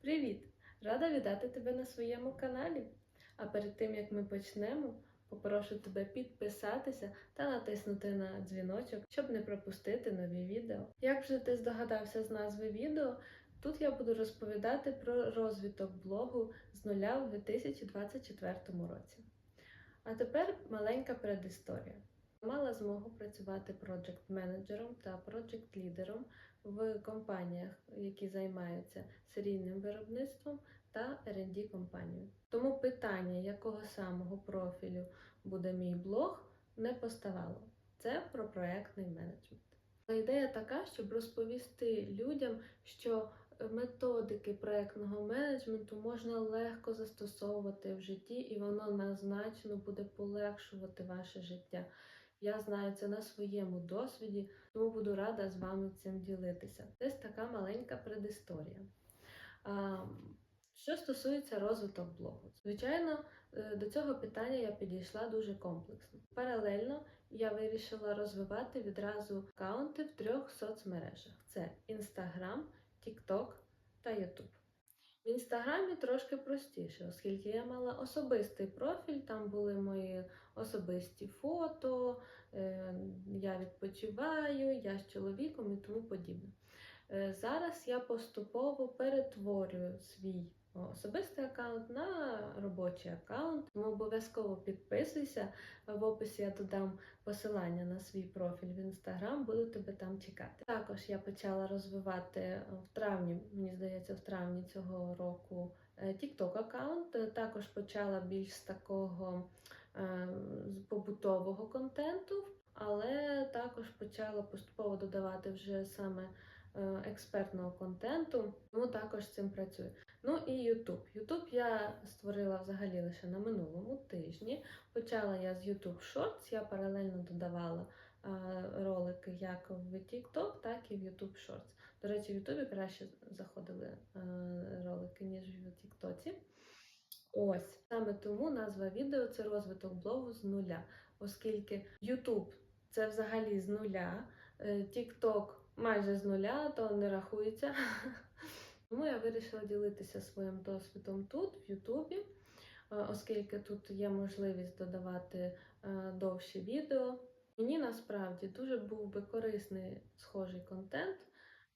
Привіт! Рада вітати тебе на своєму каналі. А перед тим як ми почнемо, попрошу тебе підписатися та натиснути на дзвіночок, щоб не пропустити нові відео. Як вже ти здогадався з назви відео, тут я буду розповідати про розвиток блогу з нуля у 2024 році. А тепер маленька предісторія. Мала змогу працювати проджект-менеджером та проджект-лідером в компаніях, які займаються серійним виробництвом та R&D компанією. Тому питання, якого самого профілю буде мій блог, не поставало. Це про проектний менеджмент. Ідея така, щоб розповісти людям, що методики проектного менеджменту можна легко застосовувати в житті, і воно назначено буде полегшувати ваше життя. Я знаю це на своєму досвіді, тому буду рада з вами цим ділитися. Десь така маленька предісторія. Що стосується розвиток блогу, звичайно, е, до цього питання я підійшла дуже комплексно. Паралельно я вирішила розвивати відразу аккаунти в трьох соцмережах: це Instagram, TikTok та YouTube. В інстаграмі трошки простіше, оскільки я мала особистий профіль, там були мої особисті фото, е, я відпочиваю, я з чоловіком і тому подібне. Е, Зараз я поступово перетворюю свій особистий аккаунт на робочий аккаунт, тому обов'язково підписуйся. В описі я додам посилання на свій профіль в інстаграм, буду тебе там чекати. Також я почала розвивати в травні, мені здається, в травні цього року TikTok аккаунт. Також почала більш з такого е, побутового контенту, але також почала поступово додавати вже саме е, експертного контенту, тому також з цим працюю. Ну і YouTube. YouTube я створила взагалі лише на минулому тижні. Почала я з YouTube Shorts, я паралельно додавала е, ролики як в TikTok, так і в YouTube Shorts. До речі, в YouTube краще заходили е, ролики, ніж в TikTok. Ось саме тому назва відео це розвиток блогу з нуля, оскільки YouTube це взагалі з нуля, е, TikTok майже з нуля, то не рахується. Тому я вирішила ділитися своїм досвідом тут, в Ютубі, е, оскільки тут є можливість додавати е, довші відео. Мені насправді дуже був би корисний схожий контент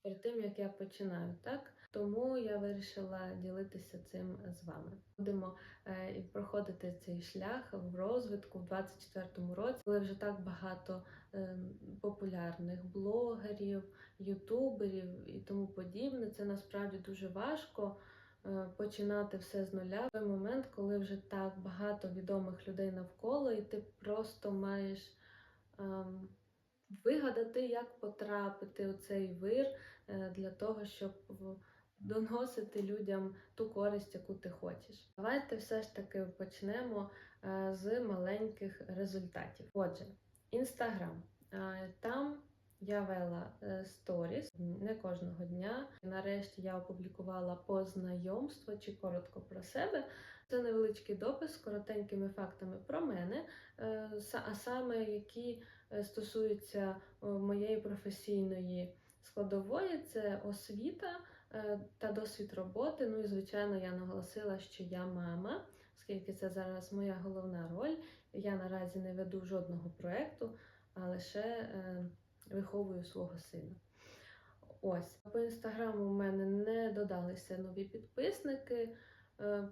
перед тим, як я починаю, так? Тому я вирішила ділитися цим з вами. Будемо е, проходити цей шлях в розвитку в 2024 році, коли вже так багато е, популярних блогерів, ютуберів і тому подібне. Це насправді дуже важко. е, Починати все з нуля в той момент, коли вже так багато відомих людей навколо, і ти просто маєш ем, вигадати, як потрапити у цей вир для того, щоб доносити людям ту користь, яку ти хочеш. Давайте все ж таки почнемо е, з маленьких результатів. Отже, Інстаграм. Там я вела е, сторіс не кожного дня. Нарешті я опублікувала познайомство чи коротко про себе. Це невеличкий допис з коротенькими фактами про мене, е, а саме які е, стосуються е, моєї професійної складової, це освіта е, та досвід роботи. Ну і звичайно, я наголосила, що я мама, оскільки це зараз моя головна роль. Я наразі не веду жодного проєкту, а лише е, виховую свого сина. Ось по інстаграму в мене не додалися нові підписники. Е,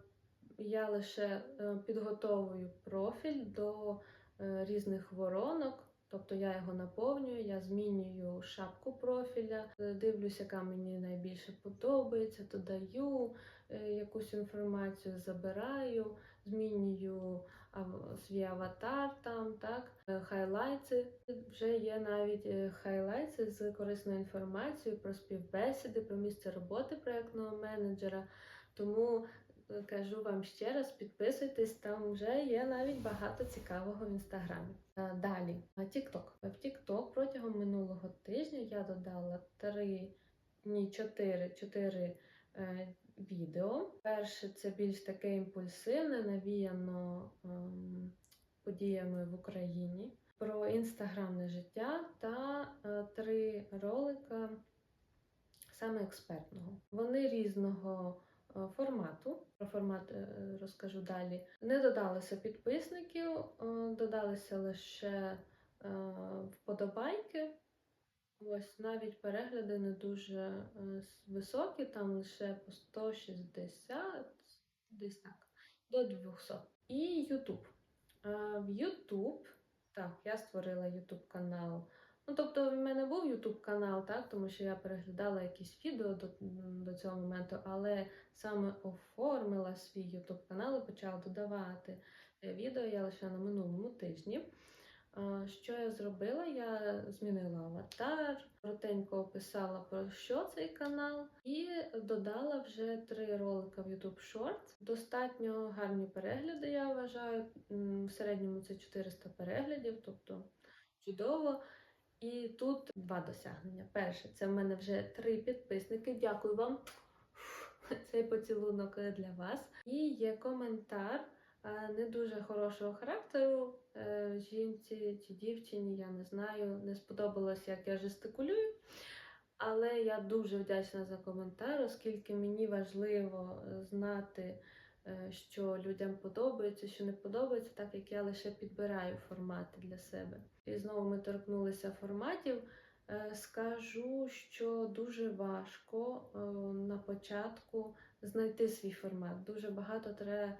Я лише е, підготовую профіль до е, різних воронок. Тобто я його наповнюю, я змінюю шапку профіля, е, дивлюся, яка мені найбільше подобається, додаю е, якусь інформацію, забираю, змінюю свій аватар там, так, е, хайлайти. Вже є навіть хайлайти з корисною інформацією про співбесіди, про місце роботи проєктного менеджера. Тому кажу вам ще раз, підписуйтесь, там вже є навіть багато цікавого в інстаграмі. Е, Далі, TikTok. В TikTok протягом минулого тижня я додала три, ні, чотири, чотири е, відео. Перше це більш таке імпульсивне, навіяно ем, подіями в Україні, про інстаграмне життя та е, три ролика саме експертного. Вони різного е, формату. Про формат е, розкажу далі. Не додалося підписників, е, додалися лише е, вподобайки. Ось навіть перегляди не дуже е, високі, там лише по 160, десь так, до 200. І YouTube. Е, В YouTube, так, я створила YouTube канал. Ну, тобто, в мене був YouTube канал, так, тому що я переглядала якісь відео до, до цього моменту, але саме оформила свій YouTube канал і почала додавати е, відео я лише на минулому тижні. Що я зробила? Я змінила аватар, коротенько описала про що цей канал, і додала вже три ролика в YouTube Shorts. Достатньо гарні перегляди, я вважаю. В середньому це 400 переглядів, тобто чудово. І тут два досягнення. Перше, це в мене вже три підписники. Дякую вам. Цей поцілунок для вас. І є коментар е, не дуже хорошого характеру. Е, Жінці чи дівчині, я не знаю, не сподобалось, як я жестикулюю. Але я дуже вдячна за коментар, оскільки мені важливо знати, що людям подобається, що не подобається, так як я лише підбираю формати для себе. І знову ми торкнулися форматів. Е, Скажу, що дуже важко е, на початку знайти свій формат. Дуже багато треба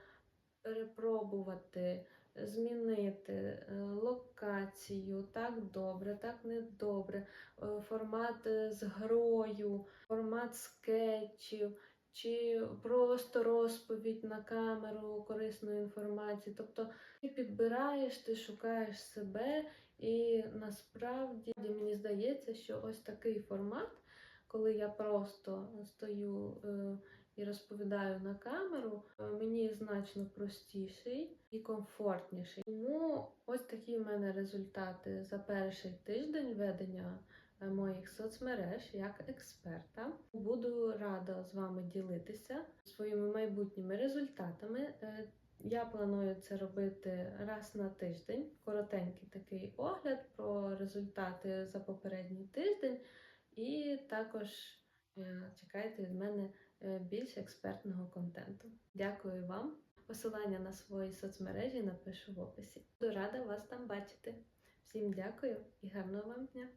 перепробувати, змінити е, локацію, так добре, так недобре, е, формат е, з грою, формат скетчів. Чи просто розповідь на камеру корисної інформації. Тобто ти підбираєш, ти шукаєш себе, і насправді мені здається, що ось такий формат, коли я просто стою е, і розповідаю на камеру, е, мені значно простіший і комфортніший. Тому ось такі в мене результати за перший тиждень ведення моїх соцмереж як експерта. Буду рада з вами ділитися своїми майбутніми результатами. Е, Я планую це робити раз на тиждень, коротенький такий огляд про результати за попередній тиждень, і також е, чекайте від мене е, більш експертного контенту. Дякую вам. Посилання на свої соцмережі напишу в описі. Буду рада вас там бачити. Всім дякую і гарного вам дня!